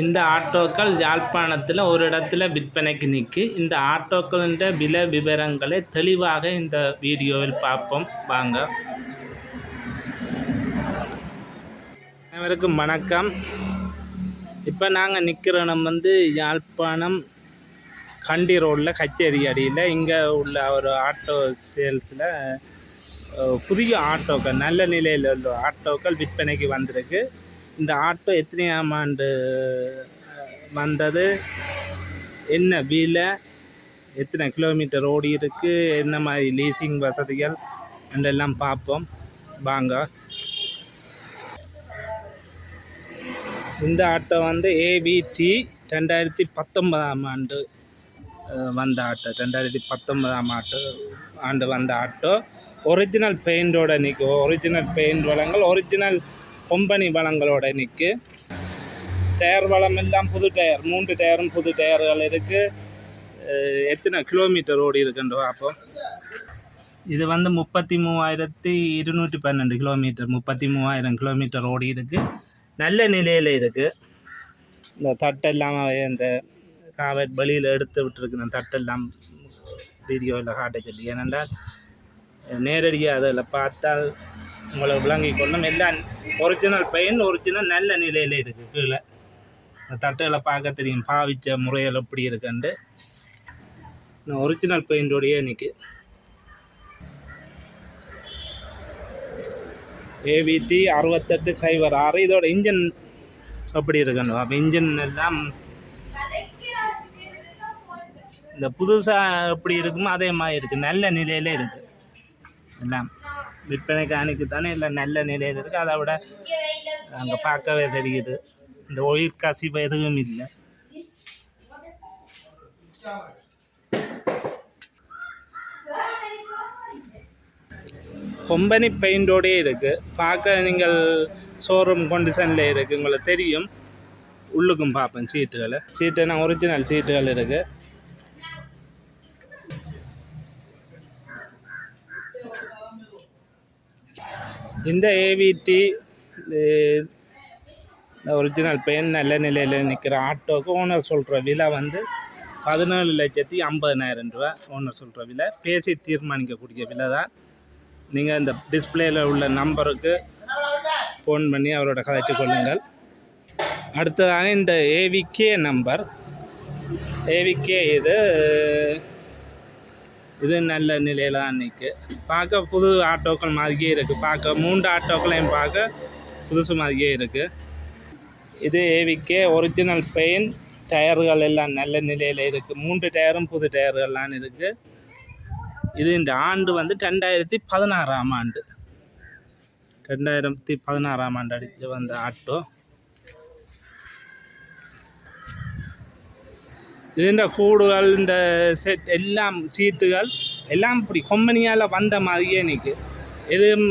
இந்த ஆட்டோக்கள் யாழ்ப்பாணத்தில் ஒரு இடத்துல விற்பனைக்கு நிற்கு இந்த ஆட்டோக்களின் விலை விவரங்களை தெளிவாக இந்த வீடியோவில் பார்ப்போம். வாங்க. அனைவருக்கும் வணக்கம். இப்போ நாங்கள் நிற்கிற இடம் வந்து யாழ்ப்பாணம் கண்டி ரோடில் கச்சேரி அடியில். இங்கே உள்ள ஒரு ஆட்டோ சேல்ஸில் புதிய ஆட்டோக்கள் நல்ல நிலையில் உள்ள ஆட்டோக்கள் விற்பனைக்கு வந்திருக்கு. இந்த ஆட்டோ எத்தனையாம் ஆண்டு வந்தது? என்ன விலை? எத்தனை கிலோமீட்டர் ஓடி இருக்குது என்ன மாதிரி லீசிங் வசதிகள்? என்றெல்லாம் பார்ப்போம். வாங்க. இந்த ஆட்டோ வந்து ஏவிடி ரெண்டாயிரத்தி பத்தொன்பதாம் ஆண்டு வந்த ஆட்டோ ரெண்டாயிரத்தி பத்தொன்பதாம் ஆட்டோ ஆண்டு வந்த ஆட்டோ ஒரிஜினல் பெயிண்டோட நிற்கும் ஒரிஜினல் பெயிண்ட் வளங்கள் ஒரிஜினல் கொம்பனி வளங்களோட நிற்கு டயர் வளம் எல்லாம் புது டயர். மூன்று டயரும் புது டயர்கள் இருக்குது எத்தனை கிலோமீட்டர் ஓடி இருக்குன்னு பார்ப்போம் இது வந்து முப்பத்தி மூவாயிரத்தி இருநூற்றி பன்னெண்டு கிலோமீட்டர். முப்பத்தி மூவாயிரம் கிலோமீட்டர் ஓடி இருக்குது நல்ல நிலையில் இருக்குது இந்த தட்டெல்லாம் இந்த காவட் வெளியில் எடுத்து விட்டுருக்கு இந்த தட்டெல்லாம் வீடியோவில் காட்ட சொல்லி. ஏனென்றால் நேரடியாக அதில் பார்த்தால் உங்களை விளங்கி கொள்ளும். எல்லாம் ஒரிஜினல் பெயின் ஒரிஜினல் நல்ல நிலையில் இருக்குது கீழே. அந்த தட்டுகளை பார்க்க தெரியும். பாவிச்ச முறைகள் எப்படி இருக்குன்ட்டு. ஒரிஜினல் பெயிண்டோடையே நிற்கு ஏவிடி அறுபத்தெட்டு சைபர் ஆறு. இதோட இன்ஜின் எப்படி இருக்கணும் அப்போ இன்ஜின் எல்லாம் இந்த புதுசாக எப்படி இருக்குமோ அதே மாதிரி இருக்குது நல்ல நிலையில் இருக்குது எல்லாம். விற்பனைக்கு அன்னைக்கு இல்லை நல்ல நிலையில் இருக்குது அதை விட அங்கே பார்க்கவே தெரியுது. இந்த ஒயிர் கசிப்பு எதுவும் இல்லை. கொம்பனி பெயிண்டோடே இருக்குது பார்க்க நீங்கள் ஷோரூம் கண்டிஷனில் இருக்குது உங்களுக்கு தெரியும். உள்ளுக்கும் பார்ப்பேன் சீட்டுகளை. சீட்டுனா ஒரிஜினல் சீட்டுகள் இருக்குது இந்த ஏவிடி ஒரிஜினல் பெயின் நல்ல நிலையில் நிற்கிற ஆட்டோக்கு ஓனர் சொல்கிற விலை வந்து பதினேழு லட்சத்தி ஐம்பதனாயிரம் ரூபா. ஓனர் சொல்கிற விலை. பேசி தீர்மானிக்கக்கூடிய விலை தான். நீங்கள் இந்த டிஸ்பிளேயில் உள்ள நம்பருக்கு ஃபோன் பண்ணி அவரோட கதைச்சு கொள்ளுங்கள். அடுத்ததாக இந்த ஏவிகே நம்பர் ஏவிகே இது இது நல்ல நிலையில் தான் நிற்கு பார்க்க புது ஆட்டோக்கள் மாதிரியே இருக்குது பார்க்க மூன்று ஆட்டோக்களையும் பார்க்க புதுசு மாதிரியே இருக்குது இது ஏவிகே ஒரிஜினல் பெயின் டயர்கள் எல்லாம் நல்ல நிலையில் இருக்குது மூன்று டயரும் புது டயர்கள்லாம் இருக்குது இது இந்த ஆண்டு வந்து ரெண்டாயிரத்தி பதினாறாம் ஆண்டு. ரெண்டாயிரத்தி பதினாறாம் ஆண்டு அடித்து வந்த ஆட்டோ. இதுன்ற கூடுகள் இந்த செட் எல்லாம் சீட்டுகள் எல்லாம் இப்படி கொம்பனியால் வந்த மாதிரியே எனக்கு எதுவும்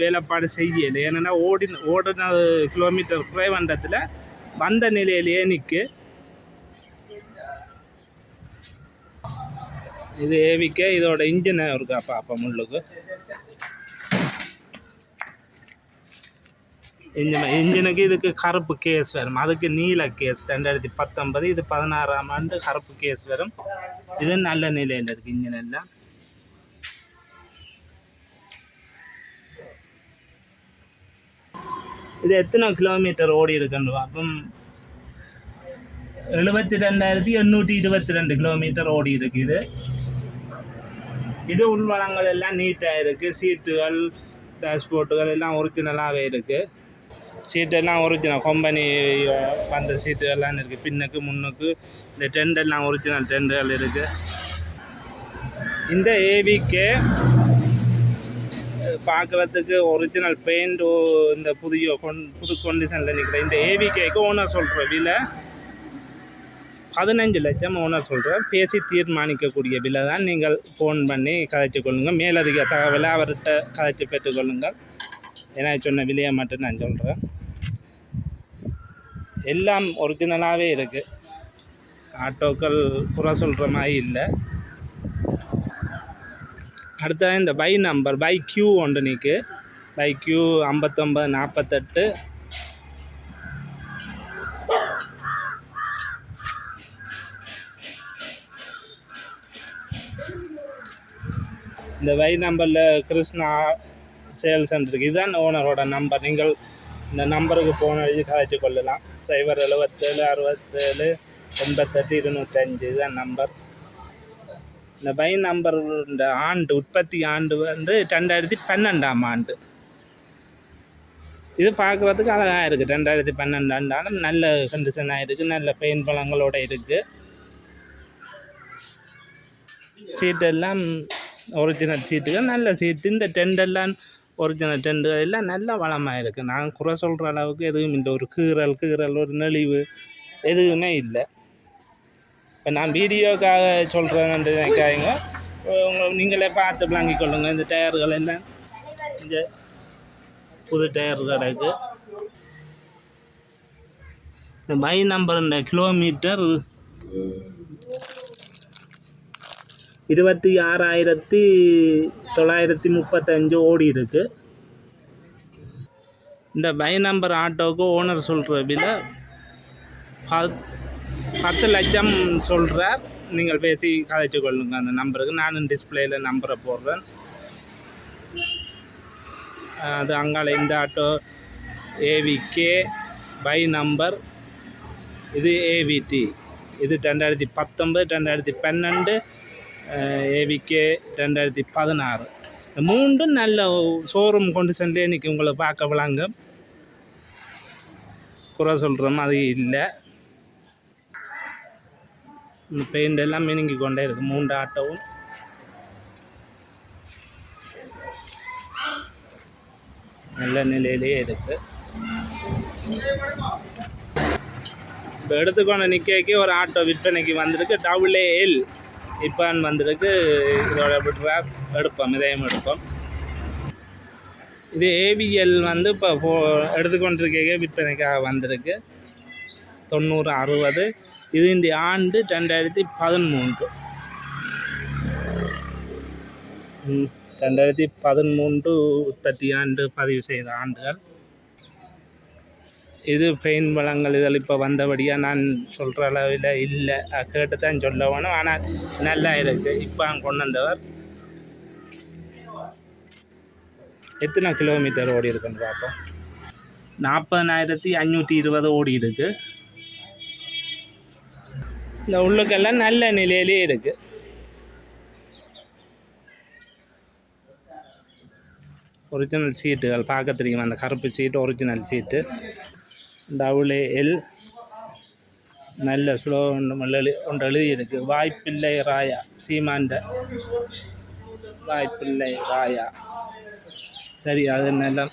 வேலைப்பாடு செய்யலை. ஏன்னா ஓடின ஓடின கிலோமீட்டர் குறைவண்டத்தில் வந்த நிலையிலேயே நிற்கு இது ஏவிக்க இதோட இன்ஜின் இருக்கா பாப்பா முள்ளுக்கு? இன்ஜின் இன்ஜினுக்கு இதுக்கு கருப்பு கேஸ் வரும். அதுக்கு நீல கேஸ் ரெண்டாயிரத்தி பத்தொன்பது இது பதினாறாம் ஆண்டு கருப்பு கேஸ் வரும். இது நல்ல நிலையில் இருக்குது இன்ஜின் எல்லாம் இது எத்தனை கிலோமீட்டர் ஓடி இருக்குன்னு பார்ப்போம். எழுபத்தி ரெண்டாயிரத்தி எண்ணூற்றி இருபத்தி ரெண்டு கிலோமீட்டர் ஓடி இருக்கு இது. இது உள்வளங்கள் எல்லாம் நீட்டாக இருக்குது சீட்டுகள் டேஷ்போர்ட்டுகள் எல்லாம் ஒரிஜினலாகவே இருக்குது சீட்டெல்லாம் ஒரிஜினல் கம்பெனி வந்த சீட்டுகள்லாம் இருக்குது பின்னுக்கு முன்னுக்கு. இந்த டெண்டெல்லாம் ஒரிஜினல் டெண்டுகள் இருக்குது இந்த ஏவிக்கே பார்க்குறதுக்கு ஒரிஜினல் பெயிண்ட் இந்த புதிய கொன் புது கண்டிஷனில் நிற்கிற இந்த ஏவிகேக்கு ஓனர் சொல்கிற விலை பதினஞ்சு லட்சம் ஓனர் சொல்கிறேன் பேசி தீர்மானிக்கக்கூடிய விலை தான் நீங்கள் ஃபோன் பண்ணி கதைச்சு கொள்ளுங்கள் மேலதிக தகவலை அவர்கிட்ட கதைச்சு பெற்றுக்கொள்ளுங்கள் ஏன்னா சொன்ன விலையை மட்டும் நான் சொல்கிறேன் எல்லாம் ஒரிஜினலாகவே இருக்குது ஆட்டோக்கள் குறை சொல்கிற மாதிரி இல்லை. அடுத்தது இந்த பை நம்பர் பை கியூ ஒன்று நிற்கு பை கியூ ஐம்பத்தொம்பது நாற்பத்தெட்டு. இந்த வை நம்பரில் கிருஷ்ணா சேல்ஸ் இருக்குது இதுதான் ஓனரோட நம்பர் நீங்கள் இந்த நம்பருக்கு ஃபோன் அடித்து கதைச்சு கொள்ளலாம். சைபர் எழுபத்தேழு அறுபத்தேழு எண்பத்தெட்டு இருநூத்தஞ்சு. இதுதான் நம்பர் இந்த பை நம்பர் இந்த ஆண்டு உற்பத்தி ஆண்டு வந்து ரெண்டாயிரத்தி பன்னெண்டாம் ஆண்டு. இது பார்க்குறதுக்கு அழகாக இருக்குது ரெண்டாயிரத்தி பன்னெண்டாண்டாலும் நல்ல கண்டிஷனாக இருக்குது நல்ல பெயின் பழங்களோட இருக்குது சீட்டெல்லாம் ஒரிஜினல் சீட்டுகள் நல்ல சீட்டு இந்த டெண்டெல்லாம் ஒரிஜினல் டெண்டு எல்லாம் நல்ல வளமாக இருக்குது நான் குறை சொல்கிற அளவுக்கு எதுவும் இந்த ஒரு கீறல் கீறல் ஒரு நெளிவு எதுவுமே இல்லை. இப்போ நான் வீடியோக்காக சொல்கிறேன்னு நினைக்காதீங்க. உங்கள் நீங்களே பார்த்து வாங்கி கொள்ளுங்கள் இந்த டயர்கள் எல்லாம் இந்த புது டயர் கிடக்கு. இந்த மை நம்பர் இந்த கிலோமீட்டர் இருபத்தி ஆறாயிரத்தி தொள்ளாயிரத்தி முப்பத்தஞ்சு ஓடி இருக்குது இந்த பை நம்பர் ஆட்டோவுக்கு ஓனர் சொல்கிற விலை பத் பத்து லட்சம் சொல்கிறார் நீங்கள் பேசி கதைச்சு கொள்ளுங்க. அந்த நம்பருக்கு நானும் டிஸ்பிளேயில் நம்பரை போடுறேன். அது அங்கால இந்த ஆட்டோ ஏவிகே பை நம்பர். இது ஏவிடி இது ரெண்டாயிரத்தி பத்தொம்பது ரெண்டாயிரத்தி பன்னெண்டு. ஏவிகே ரெண்டாயிரத்தி பதினாறு இந்த மூன்றும் நல்ல ஷோரூம் கண்டிஷன்லேயே இன்றைக்கி உங்களை பார்க்க விளாங்க குறை சொல்கிற மாதிரி இல்லை இந்த பெயிண்ட் எல்லாம் மினுங்கி கொண்டே இருக்குது மூன்று ஆட்டோவும் நல்ல நிலையிலேயே இருக்குது இப்போ எடுத்துக்கொண்ட நிற்கைக்கு ஒரு ஆட்டோ விற்பனைக்கு வந்திருக்கு டபுள் எல் இப்பான் வந்திருக்கு இதோட ட்ராப் எடுப்போம் இதயம் எடுப்போம். இது ஏபிஎல் வந்து இப்போ போ எடுத்துக்கொண்டிருக்க விற்பனைக்காக வந்திருக்கு. தொண்ணூறு அறுபது. இது இந்த ஆண்டு ரெண்டாயிரத்தி பதிமூன்று. ரெண்டாயிரத்தி பதிமூன்று உற்பத்தி ஆண்டு பதிவு செய்த ஆண்டுகள். இது பெயின் வளங்கள் இதெல்லாம் இப்போ வந்தபடியாக நான் சொல்கிற அளவில் இல்லை. கேட்டு தான் சொல்ல வேணும். ஆனால் நல்லா இருக்குது இப்போ கொண்டு வந்தவர் எத்தனை கிலோமீட்டர் ஓடி இருக்குன்னு பார்ப்போம். நாற்பதாயிரத்தி அஞ்சூற்றி இருபது ஓடி இருக்கு. இந்த உள்ளுக்கெல்லாம் நல்ல நிலையிலே இருக்குது ஒரிஜினல் சீட்டுகள் பார்க்க தெரியும் அந்த கருப்பு seat original seat double L. நல்ல ஸ்லோ ஒன்று ஒன்று எழுதியிருக்கு. வாய்ப்பில்லை ராயா. சீமாண்ட. வாய்ப்பில்லை ராயா. சரி அது நல்ல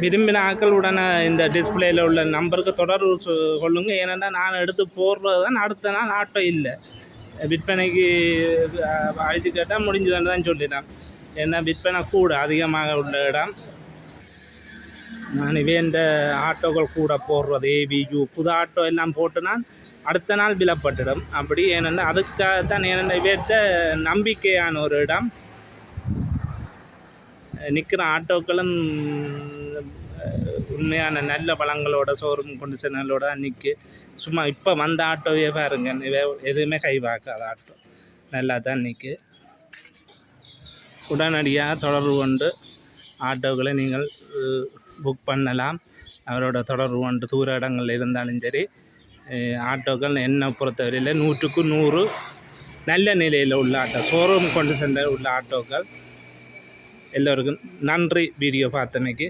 விரும்பின ஆக்கள் உடனே இந்த டிஸ்பிளேயில் உள்ள நம்பருக்கு தொடர்பு சொ- கொள்ளுங்க. ஏன்னா நான் எடுத்து போடுறது தான் அடுத்த நாள் ஆட்டோ இல்லை. விற்பனைக்கு அழைத்து கேட்டால் முடிஞ்சதுன்னு தான் சொல்லிட்டான். ஏன்னா விற்பனை கூட அதிகமாக உள்ள இடம். நான் இவேண்ட ஆட்டோக்கள் கூட போடுறது ஏபிஜு புது ஆட்டோ எல்லாம் போட்டு நான் அடுத்த நாள் விலப்பட்டிடும். அப்படி ஏனென்றால் அதுக்காகத்தான் ஏனென்றால் இவேற்ற நம்பிக்கையான ஒரு இடம். நிற்கிற ஆட்டோக்களும் உண்மையான நல்ல பழங்களோட சோறும் கொண்டு சென்னலோட நிற்கி சும்மா இப்போ வந்த ஆட்டோவே பாருங்க எதுவுமே கை பார்க்காத ஆட்டோ. நல்லா தான் நிற்கு உடனடியாக தொடர்பு கொண்டு ஆட்டோக்களை நீங்கள் புக் பண்ணலாம். அவரோட தொடர்பு கொண்டு தூர இடங்கள் இருந்தாலும் சரி ஆட்டோக்கள் என்னை பொறுத்தவரையில் நூற்றுக்கு நூறு நல்ல நிலையில் உள்ள ஆட்டோ ஷோரூம் கொண்டு சென்ற உள்ள ஆட்டோக்கள். எல்லோருக்கும் நன்றி வீடியோ பார்த்தமைக்கு.